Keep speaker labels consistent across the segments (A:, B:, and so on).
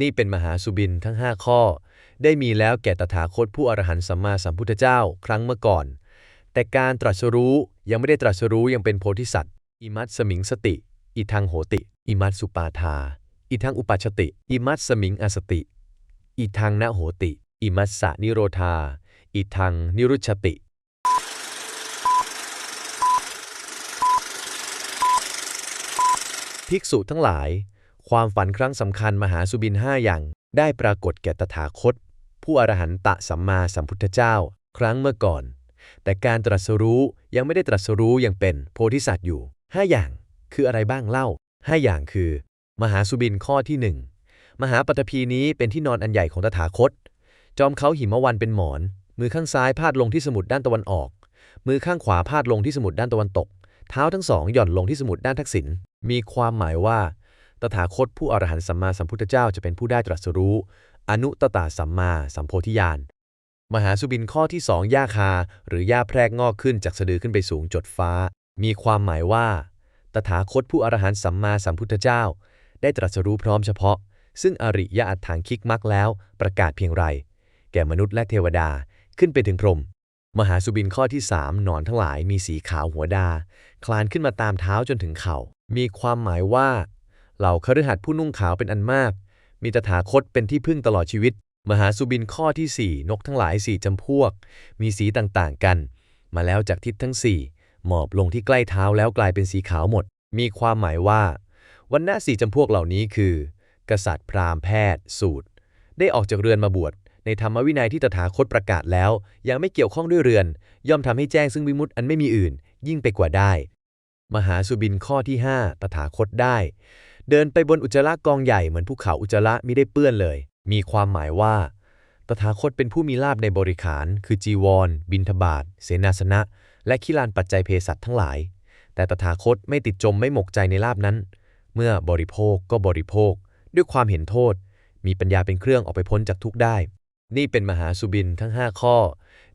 A: นี่เป็นมหาสุบินทั้ง 5 ข้อ ได้มีแล้วแก่ตถาคตผู้อรหันต์สัมมาสัมพุทธเจ้า ครั้งเมื่อก่อน แต่การตรัสรู้ยังไม่ได้ตรัสรู้ยังเป็นโพธิสัตว์ อิมัตสมิงสติ อิทังโหติ อิมัตสุปาทา อิทังอุปัชติ อิมัตสมิงอสติ อิทังนโหติ อิมัสสะนิโรธา อิทังนิรุชติภิกษุทั้งหลาย ความฝันครั้งสำคัญมหาสุบินห้าอย่าง ได้ปรากฏแก่ตถาคต ผู้อรหันตะสัมมาสัมพุทธเจ้า ครั้งเมื่อก่อน แต่การตรัสรู้ยังไม่ได้ตรัสรู้ยังเป็นโพธิสัตว์อยู่ห้าอย่างคืออะไรบ้างเล่าห้าอย่างคือ มหาสุบินข้อที่หนึ่งมหาปฐพีนี้เป็นที่นอนอันใหญ่ของตถาคต จอมเขาหิมวันเป็นหมอน มือข้างซ้ายพาดลงที่สมุดด้านตะวันออก มือข้างขวาพาดลงที่สมุดด้านตะวันตก เท้าทั้งสองหย่อนลงที่สมุดด้านทักษิณมีความหมายว่า ตถาคตผู้อรหันต์สัมมาสัมพุทธเจ้าจะเป็นผู้ได้ตรัสรู้ อนุตตาสัมมาสัมโพธิญาณ มหาสุบินข้อที่สองหญ้าคา หรือหญ้าแพรกงอกขึ้นจากสะดือขึ้นไปสูงจดฟ้า มีความหมายว่า ตถาคตผู้อรหันต์สัมมาสัมพุทธเจ้า ได้ตรัสรู้พร้อมเฉพาะ ซึ่งอริยอัตถังคิกมักแล้ว ประกาศเพียงไร แก่มนุษย์และเทวดาขึ้นไปถึงพรหมมหาสุบินข้อที่สามหนอนทั้งหลายมีสีขาวหัวดา คลานขึ้นมาตามเท้าจนถึงเข่า มีความหมายว่า เหล่าคฤหัสถ์ผู้นุ่งขาวเป็นอันมาก มีตถาคตเป็นที่พึ่งตลอดชีวิต มหาสุบินข้อที่สี่นกทั้งหลายสี่จำพวก มีสีต่างๆกัน มาแล้วจากทิศทั้งสี่หมอบลงที่ใกล้เท้าแล้วกลายเป็นสีขาวหมด มีความหมายว่า วันณะสี่จำพวกเหล่านี้คือ กษัตริย์พราหมณ์แพทย์ สูตร ได้ออกจากเรือนมาบวชในธรรมวินัยที่ตถาคตประกาศแล้ว ยังไม่เกี่ยวข้องด้วยเรือน ย่อมทำให้แจ้งซึ่งวิมุตติอันไม่มีอื่น ยิ่งไปกว่าได้ มหาสุบินข้อที่ 5 ตถาคตได้ เดินไปบนอุจจาระกองใหญ่เหมือนภูเขาอุจจาระมิได้เปื้อนเลย มีความหมายว่า ตถาคตเป็นผู้มีลาบในบริขาร คือจีวร บินทบาทเสนาสนะ และขิลานปัจจัยเภสัชทั้งหลาย แต่ตถาคตไม่ติดจมไม่หมกใจในลาบนั้น เมื่อบริโภคก็บริโภค ด้วยความเห็นโทษ มีปัญญาเป็นเครื่องออกไปพ้นจากทุกข์ได้ นี่เป็นมหาสุบินทั้ง 5 ข้อ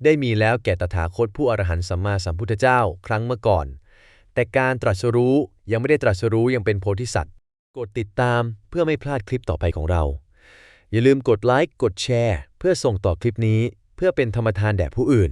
A: ได้มีแล้วแก่ตถาคตผู้อรหันต์สัมมาสัมพุทธเจ้า ครั้งเมื่อก่อน แต่การตรัสรู้ยังไม่ได้ตรัสรู้ยังเป็นโพธิสัตว์ กดติดตามเพื่อไม่พลาดคลิปต่อไปของเรา อย่าลืมกดไลค์กดแชร์ เพื่อส่งต่อคลิปนี้ เพื่อเป็นธรรมทานแด่ผู้อื่น